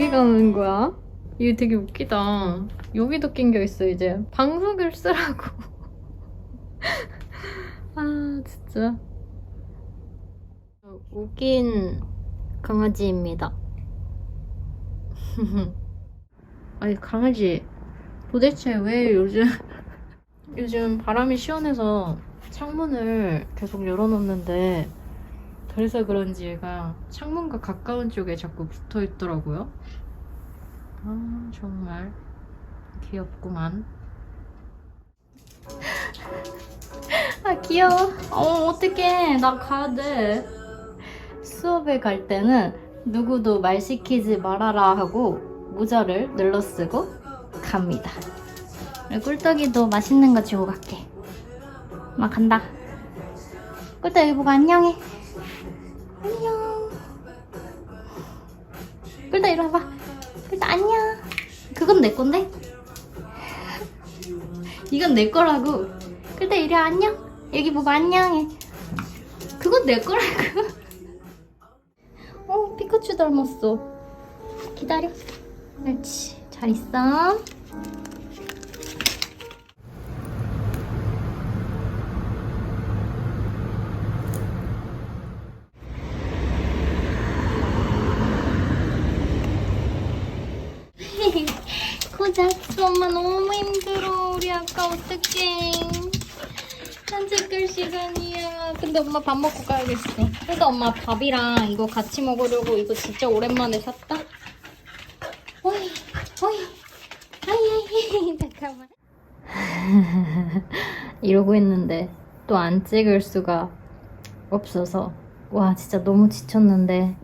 저기 가는 거야? 이거 되게 웃기다. 여기도 낑겨 있어 이제. 방석을 쓰라고. 아 진짜. 웃긴 강아지입니다. 아니 강아지 도대체 왜 요즘 요즘 바람이 시원해서 창문을 계속 열어놓는데 그래서 그런지 얘가 창문과 가까운 쪽에 자꾸 붙어 있더라고요. 아 정말 귀엽구만. 아 귀여워. 어 어떡해 나 가야 돼. 수업에 갈 때는 누구도 말 시키지 말아라 하고 모자를 눌러 쓰고 갑니다. 꿀떡이도 맛있는 거 주고 갈게. 막 간다. 꿀떡 여기 보고 안녕해. 안녕. 꿀떡 이리 와봐. 꿀떡 안녕. 그건 내 건데? 이건 내 거라고. 꿀떡 이리 와 안녕. 여기 보고 안녕해. 그건 내 거라고. 어 피카츄 닮았어. 기다려. 그렇지. 잘 있어. 고작스 엄마 너무 우리 아까 어떡해. 산책할 시간이야. 근데 엄마 밥 먹고 가야겠어. 근데 엄마 밥이랑 이거 같이 먹으려고 이거 진짜 오랜만에 샀다. 어이 어이 아이 아이. 잠깐만. 이러고 있는데 또 안 찍을 수가 없어서. 와 진짜 너무 지쳤는데.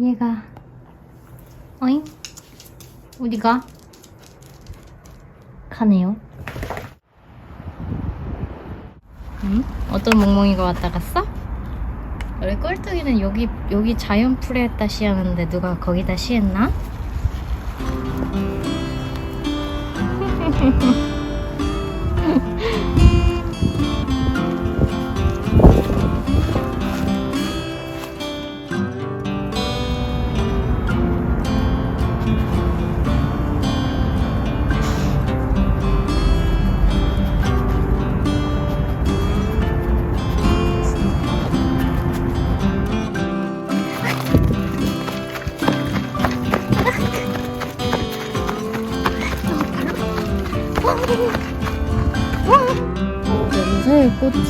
얘가. 어잉? 어디가? 가네요. 응? 어떤 멍멍이가 왔다 갔어? 원래 꼴뚜기는 여기 여기 자연 풀에다 씨하는데 누가 거기다 씨했나?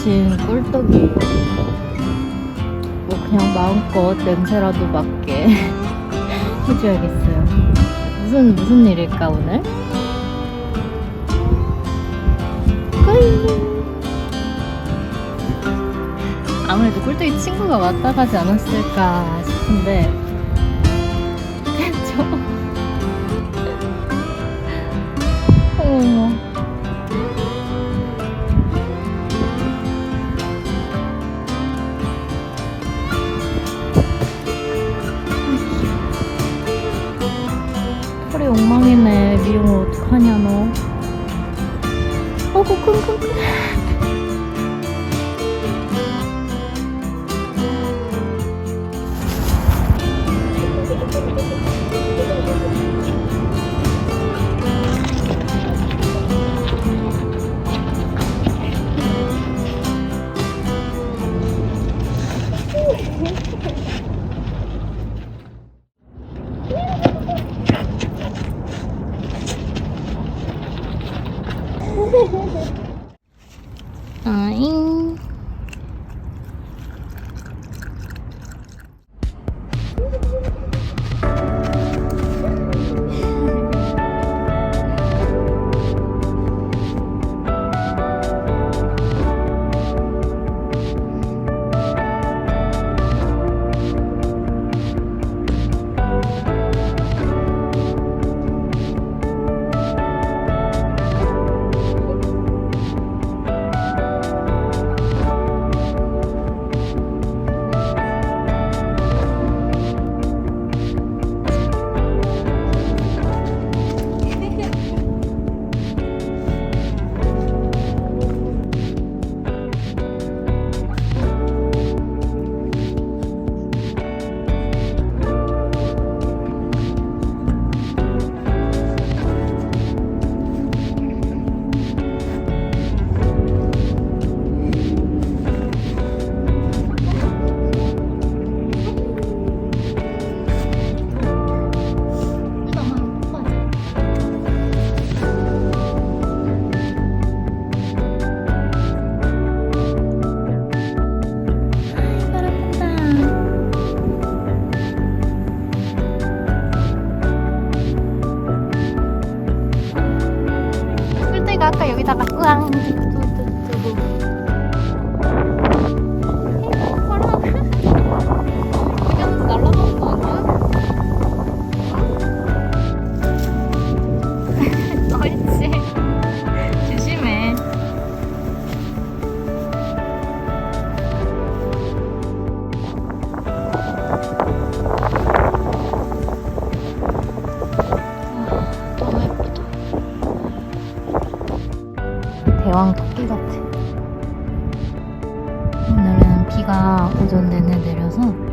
꽂힌 꿀떡이에요. 뭐 그냥 마음껏 냄새라도 맡게 해줘야겠어요. 무슨 무슨 일일까 오늘? 꾸이. 아무래도 꿀떡이 친구가 왔다 가지 않았을까 싶은데 네, 미용을 어떡하냐 너. 어구 끙끙끙 내려서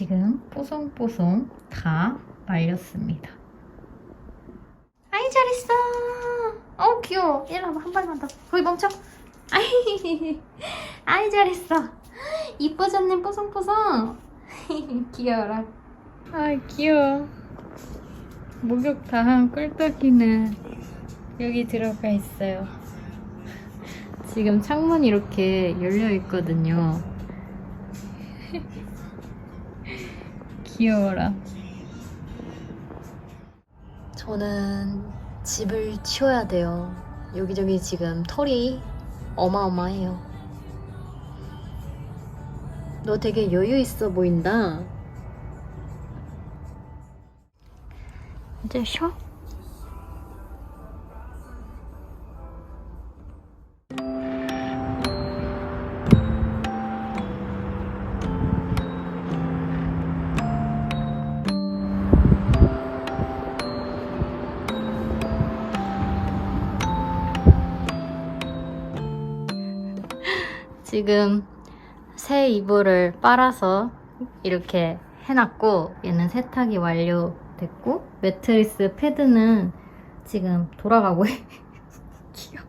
지금 뽀송뽀송 다 말렸습니다. 아이 잘했어. 어 귀여워. 이리 와봐 한 발만 더. 거기 멈춰. 아이 아이 잘했어. 이뻐졌네 뽀송뽀송. 귀여워라. 아 귀여워. 목욕탕 꿀떡이는 여기 들어가 있어요. 지금 창문이 이렇게 열려 있거든요. 귀여워라. 저는 집을 치워야 돼요. 여기저기 지금 털이 어마어마해요. 너 되게 여유 있어 보인다. 이제 쉬어? 지금 새 이불을 빨아서 이렇게 해놨고 얘는 세탁이 완료됐고 매트리스 패드는 지금 돌아가고 귀여워.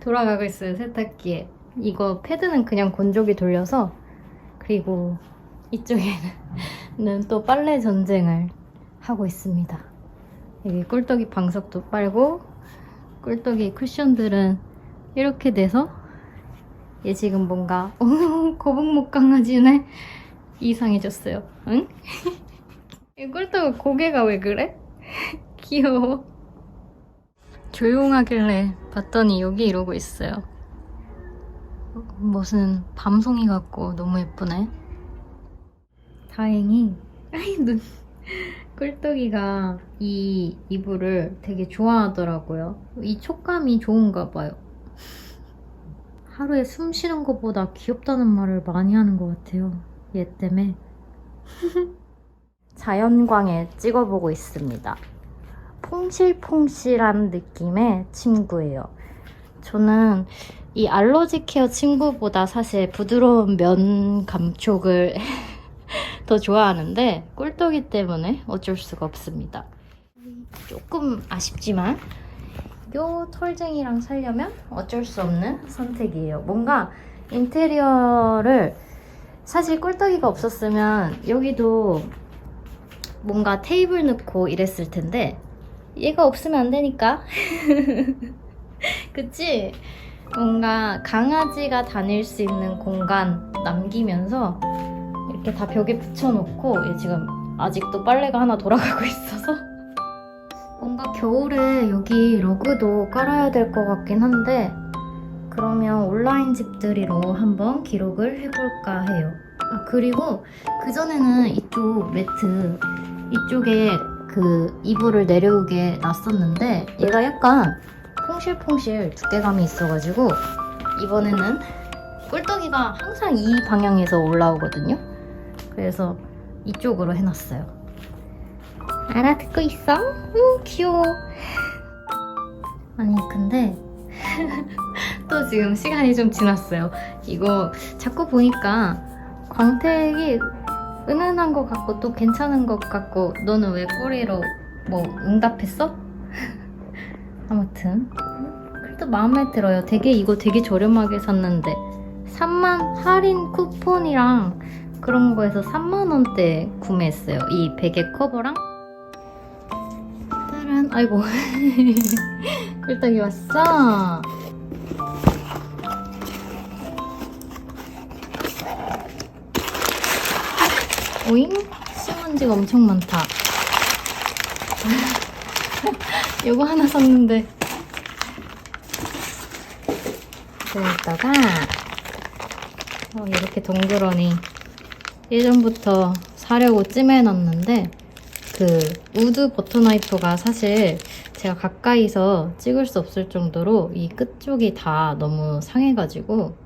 돌아가고 있어요 세탁기에. 이거 패드는 그냥 건조기 돌려서 그리고 이쪽에는 또 빨래 전쟁을 하고 있습니다. 여기 꿀떡이 방석도 빨고 꿀떡이 쿠션들은 이렇게 돼서 얘 지금 뭔가 어, 거북목 강아지네 이상해졌어요. 응? 이 꿀떡 고개가 왜 그래? 귀여워. 조용하길래 봤더니 여기 이러고 있어요. 무슨 밤송이 같고 너무 예쁘네. 다행히 아이 눈 꿀떡이가 이 이불을 되게 좋아하더라고요. 이 촉감이 좋은가 봐요. 하루에 숨 쉬는 것보다 귀엽다는 말을 많이 하는 것 같아요. 얘 때문에. 자연광에 찍어보고 있습니다. 퐁실퐁실한 느낌의 친구예요. 저는 이 알러지 케어 친구보다 사실 부드러운 면 감촉을 더 좋아하는데 꿀떡이 때문에 어쩔 수가 없습니다. 조금 아쉽지만 요 털쟁이랑 살려면 어쩔 수 없는 선택이에요. 뭔가 인테리어를 사실 꿀떡이가 없었으면 여기도 뭔가 테이블 넣고 이랬을 텐데 얘가 없으면 안 되니까. 그치? 뭔가 강아지가 다닐 수 있는 공간 남기면서 이렇게 다 벽에 붙여놓고 얘 지금 아직도 빨래가 하나 돌아가고 있어서 뭔가 겨울에 여기 러그도 깔아야 될 것 같긴 한데 그러면 온라인 집들이로 한번 기록을 해볼까 해요. 아 그리고 그전에는 이쪽 매트 이쪽에 그 이불을 내려오게 놨었는데 얘가 약간 퐁실퐁실 두께감이 있어가지고 이번에는 꿀떡이가 항상 이 방향에서 올라오거든요. 그래서 이쪽으로 해놨어요. 알아듣고 있어? 응, 귀여워. 아니, 근데 또 지금 시간이 좀 지났어요. 이거 자꾸 보니까 광택이 은은한 것 같고 또 괜찮은 것 같고 너는 왜 꼬리로 뭐 응답했어? 아무튼 그래도 마음에 들어요. 되게 이거 되게 저렴하게 샀는데 3만 할인 쿠폰이랑 그런 거에서 3만 원대 구매했어요. 이 베개 커버랑. 짜란, 아이고. 꿀떡이 왔어. 오잉? 신문지가 엄청 많다. 이거 하나 샀는데. 여기다가 어, 이렇게 동그러니 예전부터 사려고 찜해놨는데 그 우드 버터나이프가 사실 제가 가까이서 찍을 수 없을 정도로 이 끝쪽이 다 너무 상해가지고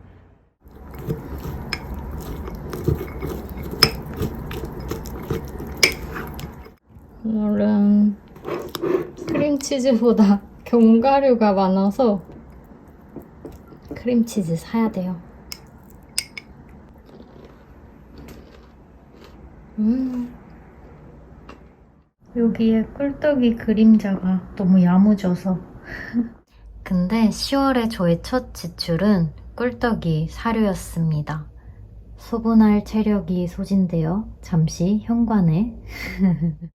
오늘은 크림치즈보다 견과류가 많아서 크림치즈 사야 돼요. 음. 여기에 꿀떡이 그림자가 너무 야무져서. 근데 10월에 저의 첫 지출은 꿀떡이 사료였습니다. 소분할 체력이 소진되어 잠시 현관에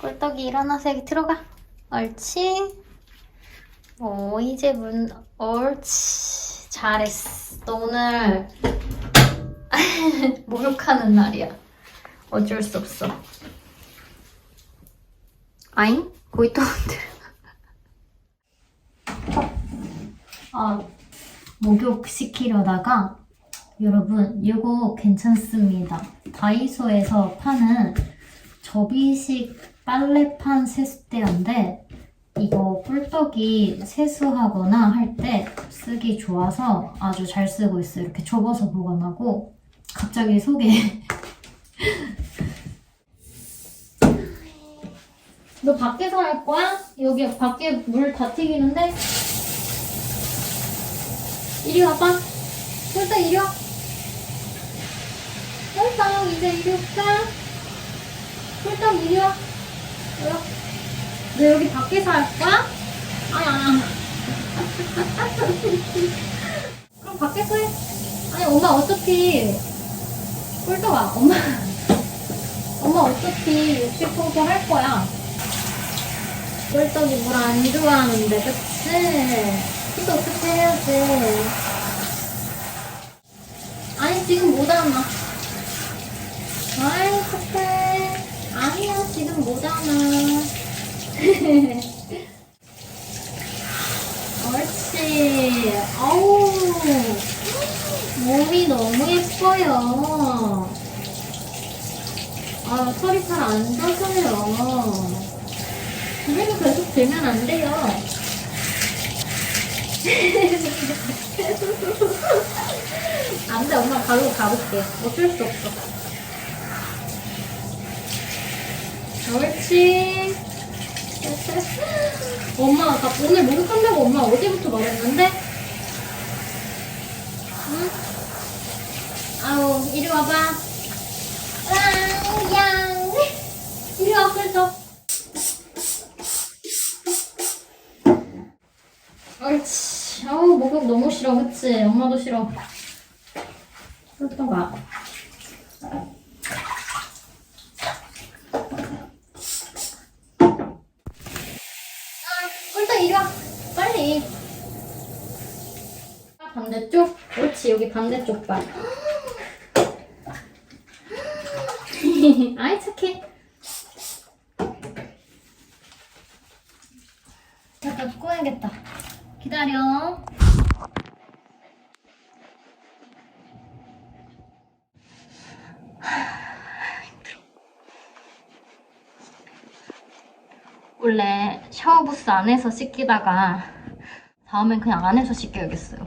꿀떡이 일어나서 여기 들어가. 옳지. 오, 이제 문, 옳지. 잘했어. 너 오늘 목욕하는 날이야. 어쩔 수 없어. 아잉? 거기 또 아, 목욕 시키려다가 여러분 이거 괜찮습니다. 다이소에서 파는 접이식 빨래판 세수대인데 이거 꿀떡이 세수하거나 할 때 쓰기 좋아서 아주 잘 쓰고 있어요. 이렇게 접어서 보관하고 갑자기 속에 너 밖에서 할 거야? 여기 밖에 물 다 튀기는데 이리 와봐 꿀떡 이리 와 꿀떡 이제 이리 올까? 꿀떡 이리 와 뭐야? 너 여기 밖에서 할 거야? 아야. 그럼 밖에서 해. 아니 엄마 어차피 꿀떡아 엄마 엄마 어차피 욕실 청소 할 거야. 꿀떡이 물 안 좋아하는데 그치? 이거 어떻게 해야지? 아니 지금 못 안아. 아이 어떡해. 아니야 지금 못 안아. 옳지. 어우, 몸이 너무 예뻐요. 아, 털이 잘 안 져서요. 그래도 계속 들면 안 돼요. 안 돼, 엄마 바로 가볼게. 어쩔 수 없어. 옳지. 엄마, 나 오늘 목욕한다고 엄마 어제부터 말했는데? 응? 아우, 이리 와봐. 랑, 양. 이리 와, 그래서. 옳지. 아우, 목욕 너무 싫어, 그치? 엄마도 싫어. 그렇다가. 꿀떡 이리 와 빨리 반대쪽? 옳지 여기 반대쪽 봐 아이 착해. 잠깐 꼬야겠다. 기다려. 원래 샤워부스 안에서 씻기다가 다음엔 그냥 안에서 씻겨야겠어요.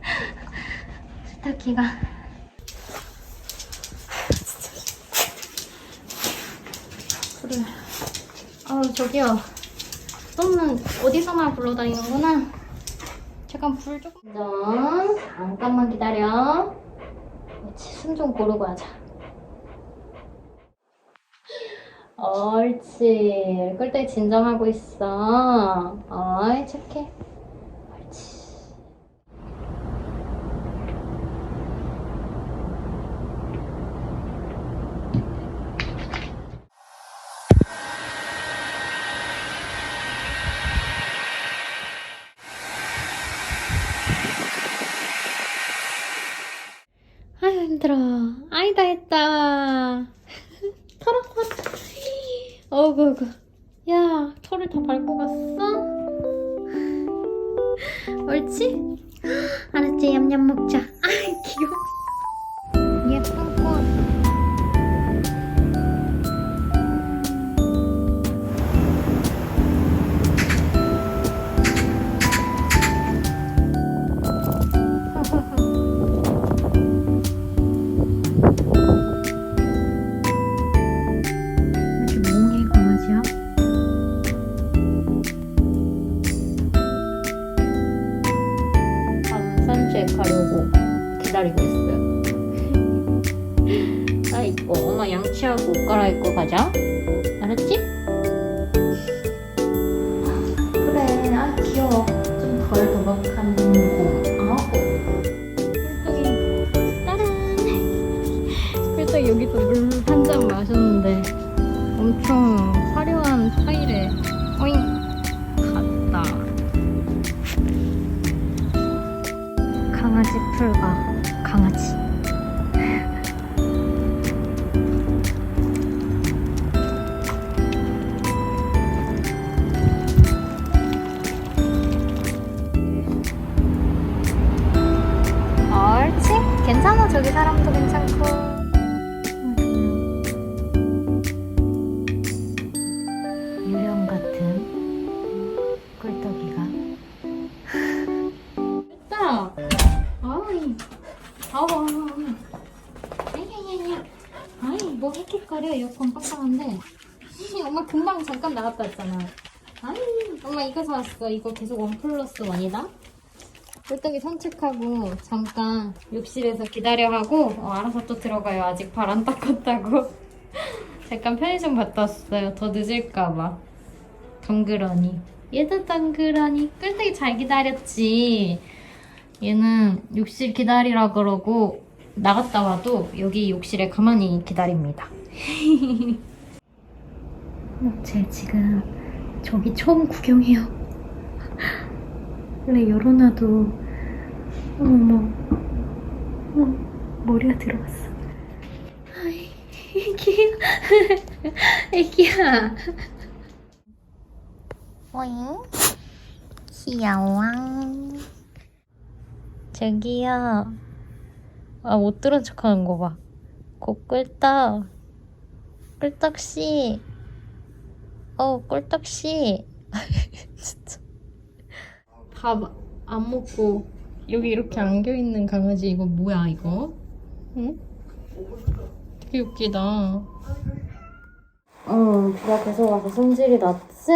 세탁기가 저기요. 똥은 어디서만 굴러다니는구나. 잠깐 불 조금. 전 잠깐만 기다려. 숨좀 고르고 하자. 옳지. 꿀떡이 진정하고 있어. 어이, 착해. 옳지. 아유 힘들어. 아이 다 했다. 털어 털어. 어구 어구. 야 털을 다 밟고 갔어? 옳지? 알았지 얌얌 먹자. 꿀떡이 여기서 물 한 잔 마셨는데 엄청 화려한 파일에 어잉 갔다. 강아지 풀과 강아지. 옳지? 괜찮아. 저기 사람도 괜찮고. 뭐 헥헥거려. 에어컨 빡빡한데. 엄마 금방 잠깐 나갔다 왔잖아. 아이, 엄마 이거 사왔어. 이거 계속 원 플러스 원이다. 꿀떡이 산책하고 잠깐 욕실에서 기다려 하고 어, 알아서 또 들어가요. 아직 발 안 닦았다고. 잠깐 편의점 갔다 왔어요. 더 늦을까봐. 덩그러니. 얘도 덩그러니. 꿀떡이 잘 기다렸지. 얘는 욕실 기다리라 그러고 나갔다 와도 여기 욕실에 가만히 기다립니다. 어, 쟤 지금 저기 처음 구경해요. 원래 열어놔도 어머 어머 머리가 들어갔어. 아이 애기야 애기야. 오잉 귀여워. 저기요. 아 못 들은 척 하는 거 봐. 고 꿀떡 꿀떡 씨. 어 꿀떡 씨. 진짜. 밥 안 먹고 여기 이렇게 안겨 있는 강아지 이거 뭐야 이거? 응? 되게 웃기다. 어, 비가 계속 와서 손질이 났지?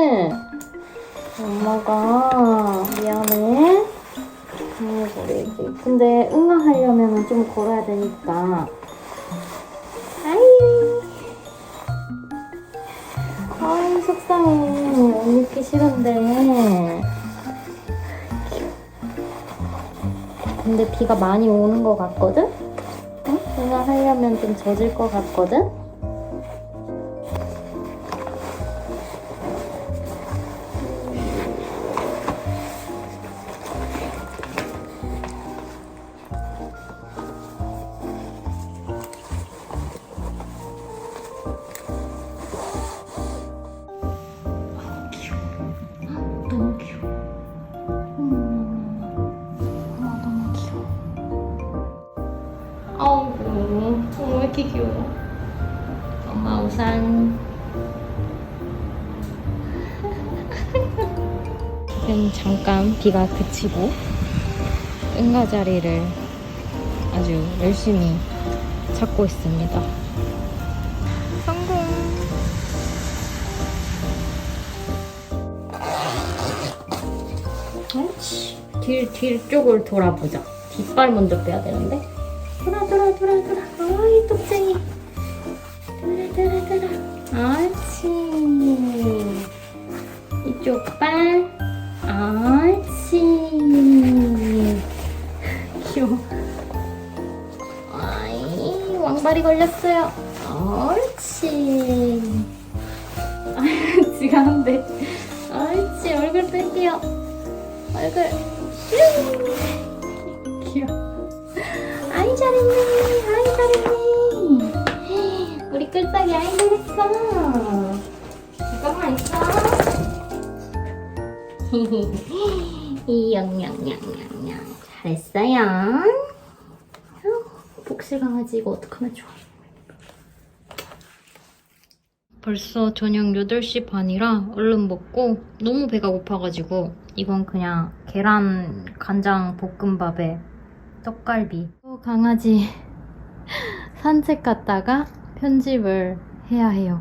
엄마가 미안해. 애기. 근데 응아하려면 좀 걸어야 되니까. 아이. 아이, 속상해. 옷 입기 싫은데. 근데 비가 많이 오는 것 같거든? 응? 응아하려면 좀 젖을 것 같거든? 귀여워. 엄마 우산. 지금 잠깐 비가 그치고 응가 자리를 아주 열심히 찾고 있습니다. 성공! 옳지. 뒤, 뒤 쪽을 돌아보자. 뒷발 먼저 빼야 되는데. 돌아, 돌아, 돌아, 돌아. 돌아, 돌아. 옳지. 이쪽 발. 옳지. 귀여워. 아이, 왕발이 걸렸어요. 옳지. 아유, 지가 한데. 옳지, 얼굴 뺄게요. 얼굴 슝 귀여워 아이 잘했네. 아이 잘했네. 우리 꿀떡이 아이 잘했어. 잠깐만 있어. 이영영영영영 잘했어요. 복실 강아지 이거 어떡하면 좋아. 벌써 저녁 8시 반이라 얼른 먹고 너무 배가 고파가지고 이건 그냥 계란 간장 볶음밥에 떡갈비. 또 강아지 산책 갔다가 편집을 해야 해요.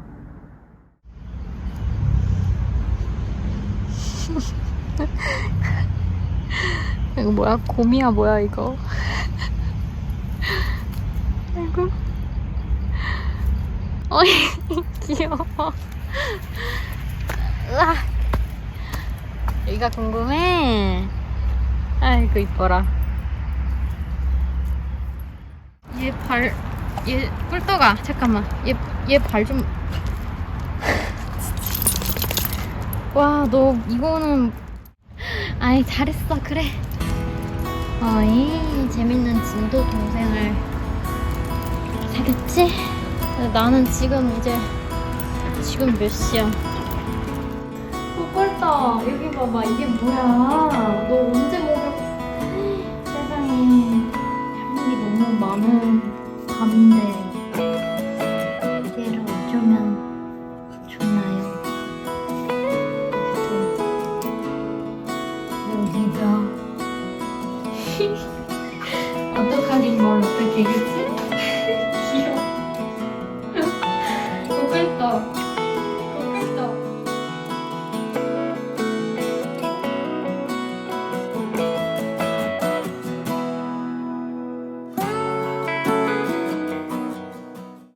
이거 뭐야? 곰이야 뭐야 이거? 아이고. 어이 귀여워. 으아. 여기가 궁금해. 아이고 이뻐라. 얘 발, 얘 꿀떡아 잠깐만. 얘 얘 발 좀. 와 너 이거는 아이 잘했어 그래. 어이 재밌는 진도 동생을 사귀었지? 나는 지금 이제 지금 몇 시야? 어, 꿀떡 여기 봐봐 이게 뭐야? 너 언제 먹을? 세상에 할일이 너무 많은 밤인데